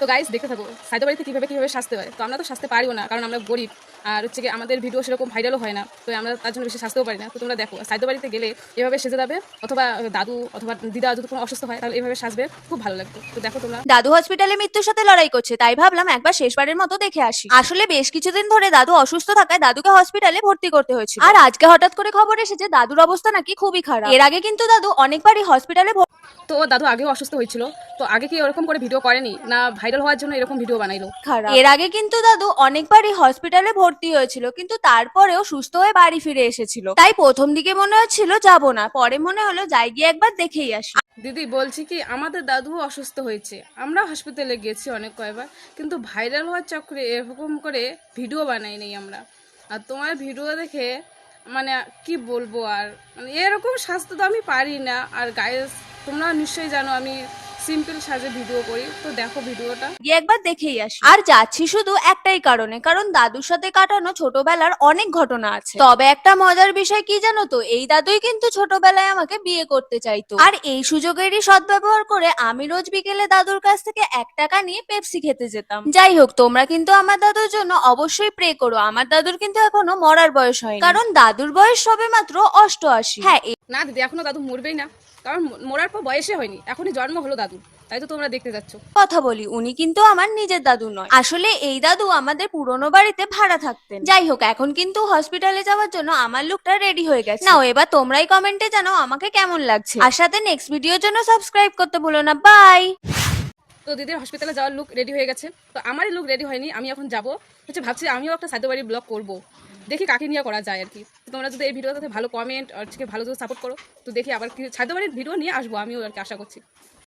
তো গাইস দেখতে থাকো সাইদা বাড়িতে কীভাবে কীভাবে সাজতে হয়? তো আমরা তো সাজতে পারিও না, কারণ আমরা গরিব। আর হচ্ছে কি আমাদের ভিডিও সেরকম ভাইরালও হয় না, তো আমরা তার জন্য বেশি সাজতেও পারি না। তো তোমরা দেখো সাইদা বাড়িতে গেলে এভাবে সেজে যাবে, অথবা দাদু অথবা দিদা যদি কোনো অসুস্থ হয়, তাহলে এভাবে সাজবে, খুব ভালো লাগবে তো দেখো তোমরা। দাদু হসপিটালে মৃত্যুর সাথে লড়াই করছে, তাই ভাবলাম একবার শেষবারের মতো দেখে আসি। আসলে বেশ কিছুদিন ধরে দাদু অসুস্থ থাকায় দাদুকে হসপিটালে ভর্তি করতে হয়েছিল। আর আজকে হঠাৎ করে খবর এসেছে, দাদুর অবস্থা নাকি খুবই খারাপ। এর আগে কিন্তু দাদু অনেকবারই হসপিটালে তো দাদু আগেও অসুস্থ হয়েছিল। তো আগে কি ওরকম করে ভিডিও করেনি? না ভাইরাল হওয়ার জন্য এরকম ভিডিও বানাইলো? এর আগে কিন্তু দাদু অনেকবারই হসপিটালে ভর্তি হয়েছিল কিন্তু তারপরেও সুস্থ হয়ে বাড়ি ফিরে এসেছিল। তাই প্রথম দিকে মনে হচ্ছিল যাব না পরে মনে হলো যাই গিয়ে একবার দেখেই আসি। দিদি বলছি কি আমাদের দাদু অসুস্থ হয়েছে। আমরা হসপিটালে গেছি অনেক কয়বার কিন্তু ভাইরাল হওয়ার চক্রে এরকম করে ভিডিও বানাই নেই আমরা। আর তোমার ভিডিও দেখে মানে কি বলব আর মানে এরকম স্বাস্থ্য তো আমি পারি না আর গায়ে তোমরা নিশ্চয়ই জানো আমি সিম্পল সাজে ভিডিও করি। তো দেখো ভিডিওটা। গিয়ে একবার দেখেই আসি। আর যাচ্ছি শুধু একটাই কারণে কারণ দাদুর সাথে কাটানো ছোটবেলার অনেক ঘটনা আছে। তবে একটা মজার বিষয় কি জানো তো? এই দাদুই কিন্তু ছোটবেলায় আমাকে বিয়ে করতে চাইতো। আর এই সুযোগেরই সদ্ব্যবহার করে আমি রোজ বিকেলে দাদুর কাছ থেকে এক টাকা নিয়ে পেপসি খেতে যেতাম। যাই হোক তোমরা কিন্তু আমার দাদুর জন্য অবশ্যই প্রে করো। আমার দাদুর কিন্তু এখনও মরার বয়স হয়নি। কারণ দাদুর বয়স সবে মাত্র অষ্টআশি। হ্যাঁ না দিদি এখনও দাদু মরবেই না। কারণ মরার পর বয়সে হয়নি। এখনই জন্ম হলো দাদু তাই তো তোমরা দেখতে যাচ্ছ। কথা বলি উনি কিন্তু আমার নিজের দাদু নয়। আসলে এই দাদু আমাদের পুরনো বাড়িতে ভাড়া থাকতেন। যাই হোক এখন কিন্তু হসপিটালে যাওয়ার জন্য আমার লুকটা রেডি হয়ে গেছে। নাও এবার তোমরাই কমেন্টে জানাও আমাকে কেমন লাগছে। আর সাথে নেক্সট ভিডিওর জন্য সাবস্ক্রাইব করতে ভুলো না। বাই তো দিদির হসপিটালে যাওয়ার লুক রেডি হয়ে গেছে। তো আমারই লুক রেডি হয়নি আমি এখন যাব। হচ্ছে ভাবছি আমিও একটা সাদ্য বাড়ির ব্লগ করব। দেখি কাকে নিয়ে করা যায় আর কি। তোমরা যদি এই ভিডিওটাতে ভালো কমেন্ট আর ভালো যদি সাপোর্ট করো তো দেখি আবার কি সাদ্য বাড়ির ভিডিও নিয়ে আসব আমিও আর কি আশা করছি।